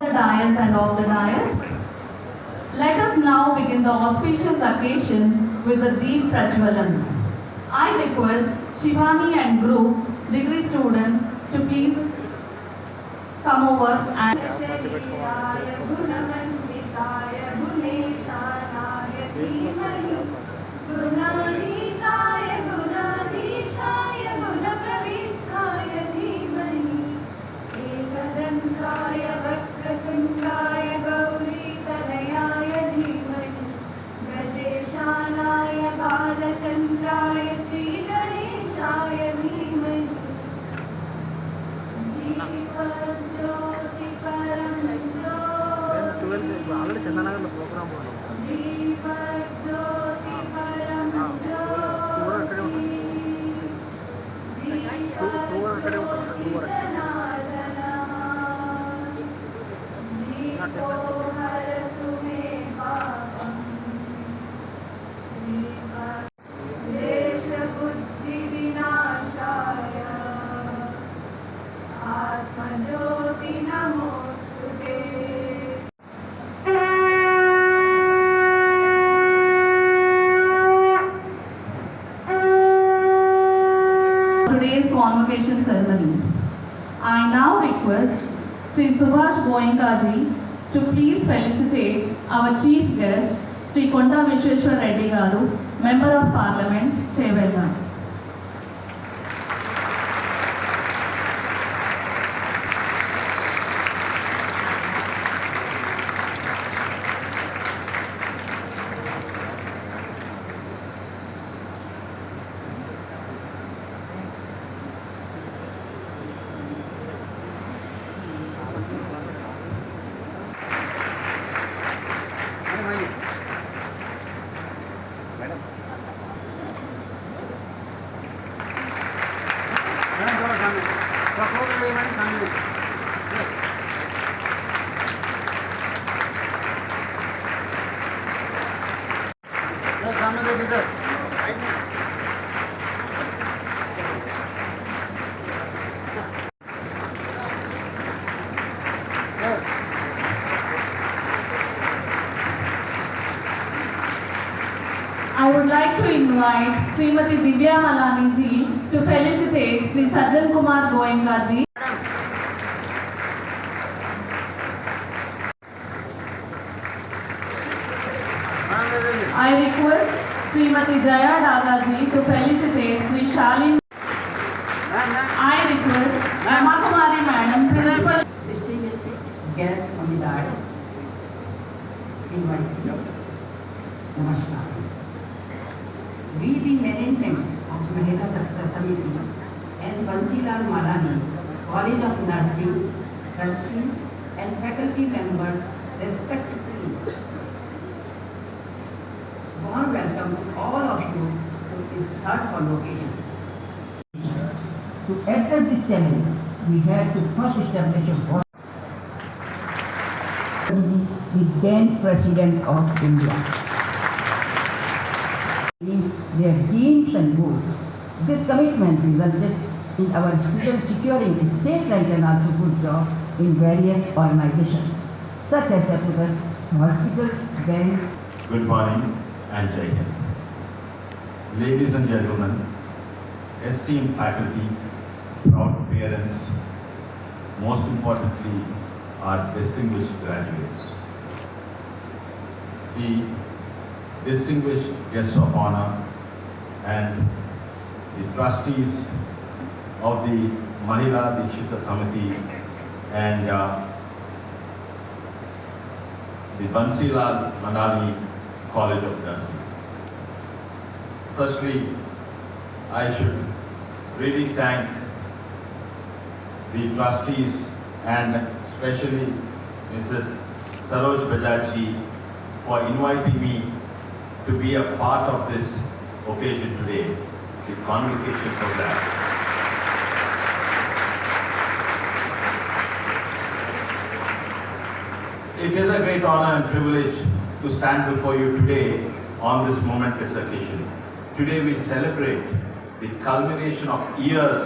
the dais and of the dais. Let us now begin the auspicious occasion with the Deep Prajwalan. I request Shivani and group degree students to please come over and yeah, पूरा बोलो पूरा खड़े उठो पूरा खड़े उठो पूरा ज्योति नमोस्तुते request Sri Subhash Goenkaji to please felicitate our chief guest, Sri Konda Vishweshwar Reddy Garu, Member of Parliament, Chevella. I would like to invite Srimati Divya Malani ji to felicitate Sri Sajjan Kumar Goenka ji. I request Srimati Jaya Daga ji to felicitate Sri Shalin. I request Rama Kumari Madam, Principal. distinguished guests on the dais, invitees, Namaskar. We, the management of Mahila Dakshta Samiti and Bansilal Malani, College of Nursing, trustees and faculty members respectively, warm welcome to all of you to this third convocation. To address this challenge, we had to first establish a body the then President of India. In their dreams and goals, this commitment resulted in our students securing a state-ranked and also good job in various organizations, such as separate hospitals, banks, Good morning and Jai Hind. Ladies and gentlemen, esteemed faculty, proud parents, most importantly, our distinguished graduates. The distinguished guests of honor and the trustees of the Mahila Dikshita Samiti and uh, the Bansilal Manali College of Nursing. Firstly, I should really thank the trustees and especially Mrs. Saroj Bajaj for inviting me to be a part of this occasion today, the convocation program. It is a great honor and privilege to stand before you today on this momentous occasion. Today we celebrate the culmination of years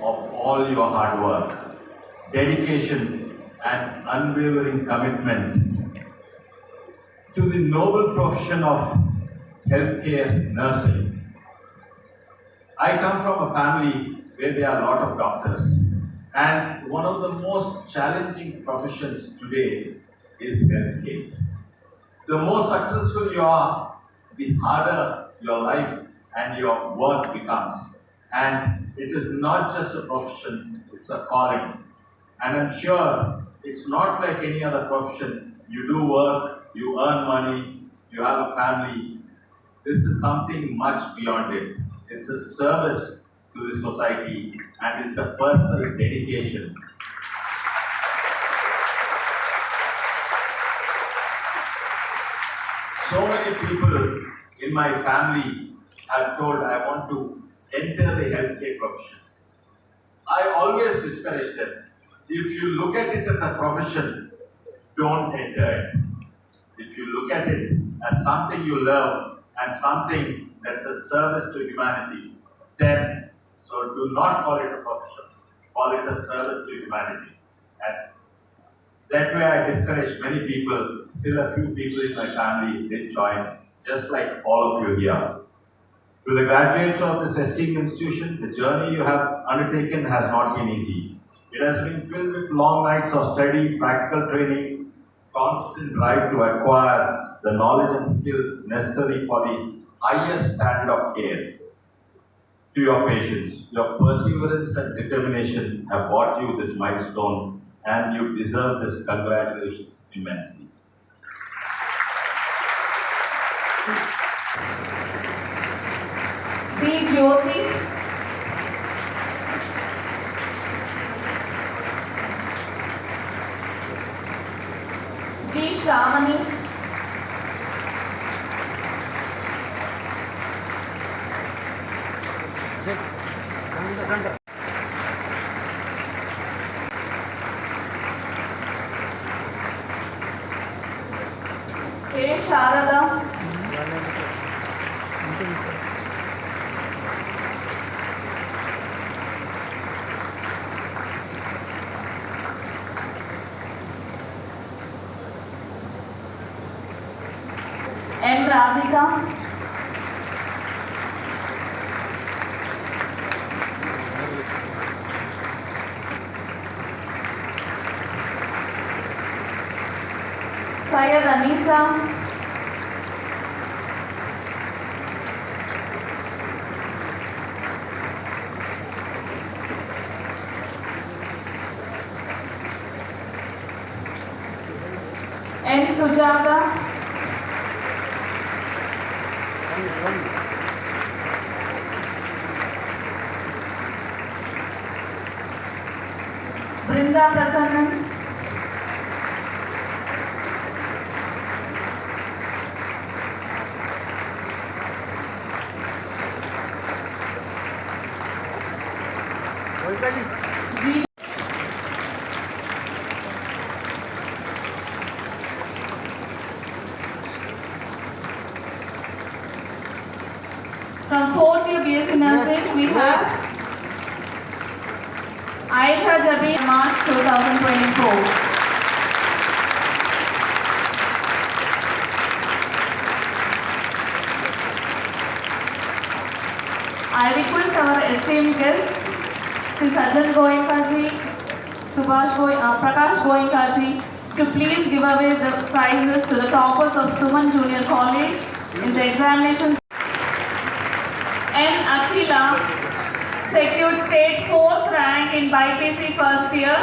of all your hard work, dedication and unwavering commitment to the noble profession of healthcare nursing. I come from a family where there are a lot of doctors, and one of the most challenging professions today is healthcare. The more successful you are, the harder your life and your work becomes. And it is not just a profession, it's a calling. And I'm sure it's not like any other profession. You do work, you earn money, you have a family. This is something much beyond it. It's a service to the society and it's a personal dedication. So many people in my family have told I want to enter the healthcare profession. I always discourage them. If you look at it as a profession, don't enter it. If you look at it as something you love and something that's a service to humanity, then so do not call it a profession, call it a service to humanity. And that way I discourage many people, still a few people in my family did join, just like all of you here. To the graduates of this esteemed institution, the journey you have undertaken has not been easy. It has been filled with long nights of study, practical training, constant drive to acquire the knowledge and skill necessary for the highest standard of care. To your patients, your perseverance and determination have brought you this milestone and you deserve this congratulations immensely. D. Jyoti. G. Shravani. Sharada M Radhika. Syed Anisa. N Sujatha Vrinda Prasanna Esteemed guest, Sri Sajjan Goenka ji, Subhash Goy, uh, Prakash Goenka ji, to please give away the prizes to the toppers of Suman Junior College in the examinations. N. Akhila secured state fourth rank in BIPC first year.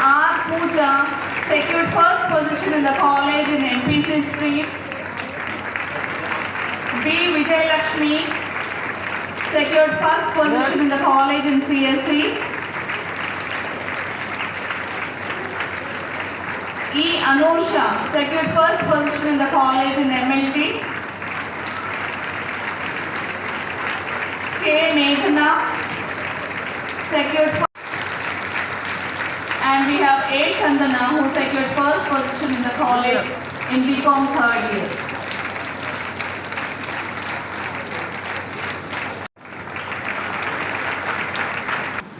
R. Pooja secured first position in the college in NPC stream. Vijay Lakshmi secured first position in the college in CSC. E. Anusha secured first position in the college in MLT. K. Meghna secured and we have A. Chandana who secured first position in the college in BCom third year.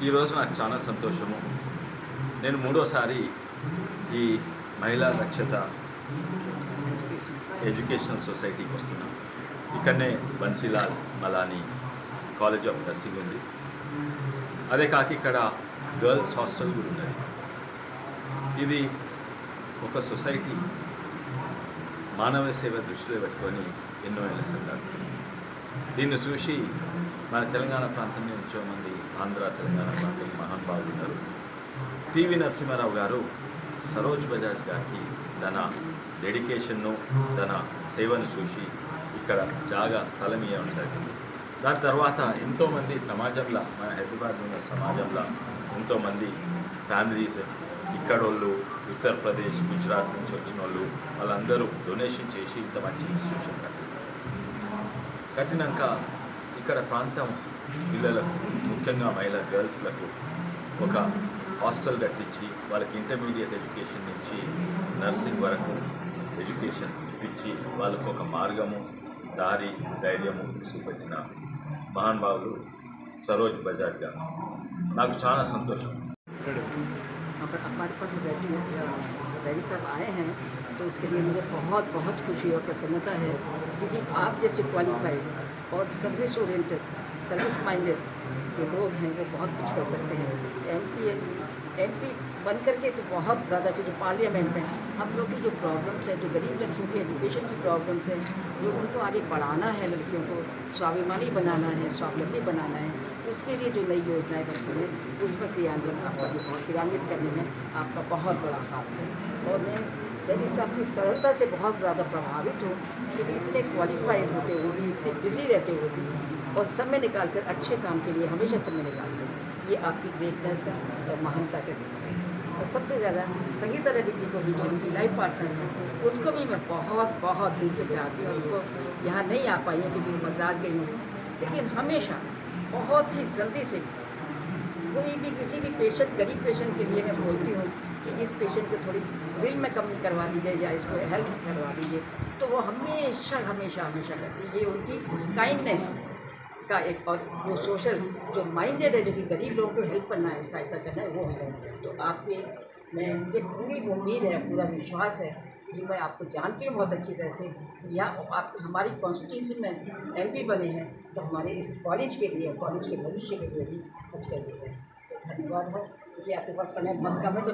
ఈరోజు నాకు చాలా సంతోషము. నేను మూడోసారి ఈ మహిళా దక్షత educational సొసైటీకి వస్తున్నాను. ఇక్కడనే Bansilal Malani college of nursing ఉంది. అదే కాక ఇక్కడ గర్ల్స్ హాస్టల్ కూడా ఉన్నది. ఇది ఒక సొసైటీ మానవ సేవ దృష్టిలో పెట్టుకొని ఎన్నో ఏళ్ళ సంఘాలు దీన్ని చూసి మన తెలంగాణ ప్రాంతం నుంచి మంది ఆంధ్ర తెలంగాణ ప్రాంతం మహానుభావులు ఉన్నారు. పివి నరసింహారావు గారు సరోజ్ బజాజ్ గారికి తన డెడికేషన్ను తన సేవను చూసి ఇక్కడ జాగా స్థలం ఇవ్వడం జరిగింది. దాని తర్వాత ఎంతోమంది సమాజంలో మన హైదరాబాద్ ఉన్న సమాజంలో ఎంతోమంది ఫ్యామిలీస్ ఇక్కడోళ్ళు ఉత్తరప్రదేశ్ గుజరాత్ నుంచి వచ్చిన వాళ్ళు వాళ్ళందరూ డొనేషన్ చేసి ఇంత మంచి ఇన్స్టిట్యూషన్ కట్టారు కట్టినాక ఇక్కడ ప్రాంతం పిల్లలకు ముఖ్యంగా మహిళా గర్ల్స్లకు ఒక హాస్టల్ కట్టించి వాళ్ళకి ఇంటర్మీడియట్ ఎడ్యుకేషన్ నుంచి నర్సింగ్ వరకు ఎడ్యుకేషన్ ఇప్పించి వాళ్ళకు ఒక మార్గము దారి ధైర్యము చూపెట్టిన మహానుభావులు సరోజ్ బజాజ్ గారు నాకు చాలా సంతోషం अगर हमारे पास रेडी रेडी साहब आए हैं तो उसके लिए मुझे बहुत बहुत खुशी और प्रसन्नता है क्योंकि आप जैसे क्वालिफाइड और सर्विस ओरिएंटेड सर्विस माइंडेड जो लोग हैं, वो बहुत कुछ कर सकते हैं। एम पी एम पी बन करके तो बहुत ज़्यादा, क्योंकि पार्लियामेंट में हम लोग की जो प्रॉब्लम्स हैं, जो गरीब लड़कियों की एजुकेशन की प्रॉब्लम्स हैं, जो उनको आगे बढ़ाना है, लड़कियों को स्वाभिमानी बनाना है, स्वावलंबी बनाना है, उसके लिए जो नई योजनाएँ बनती हैं उसमें क्रियान्वयन आपका जो बहुत क्रियान्वित करने में आपका बहुत बड़ा हाथ है। और मैं यदि साहब की सरलता से बहुत ज़्यादा प्रभावित हूँ क्योंकि इतने क्वालिफाइड होते हुए भी, इतने बिज़ी रहते हुए भी और समय निकाल कर अच्छे काम के लिए हमेशा समय निकालते हैं। ये आपकी ग्रेटनेस का और महानता का दिखता है। और सबसे ज़्यादा संगीता रेड्डी जी को भी जो उनकी लाइफ पार्टनर है, उनको भी मैं बहुत बहुत दिल से चाहती हूँ। उनको यहाँ नहीं आ पाई है क्योंकि मद्रास गई हूँ। लेकिन हमेशा बहुत ही जल्दी से कोई भी, किसी भी पेशेंट गरीब पेशेंट के लिए मैं बोलती हूँ कि इस पेशेंट को थोड़ी बिल में कम करवा दीजिए या इसको हेल्प करवा दीजिए तो वो हमेशा हमेशा हमेशा करती है। ये उनकी काइंडनेस का एक और जो सोशल जो माइंडेड है, जो कि गरीब लोगों को हेल्प करना है, सहायता करना है, वो है। तो आपके, मैं मुझे पूरी उम्मीद है, पूरा विश्वास है कि मैं आपको जानती हूँ बहुत अच्छी तरह से यहाँ आप, हमारी कॉन्स्टिट्यूंसी में एमपी बने हैं तो हमारे इस कॉलेज के लिए कॉलेज के भविष्य के लिए भी कुछ कर दीजिए तो धन्यवाद है, क्योंकि आपके पास समय बहुत कम है तो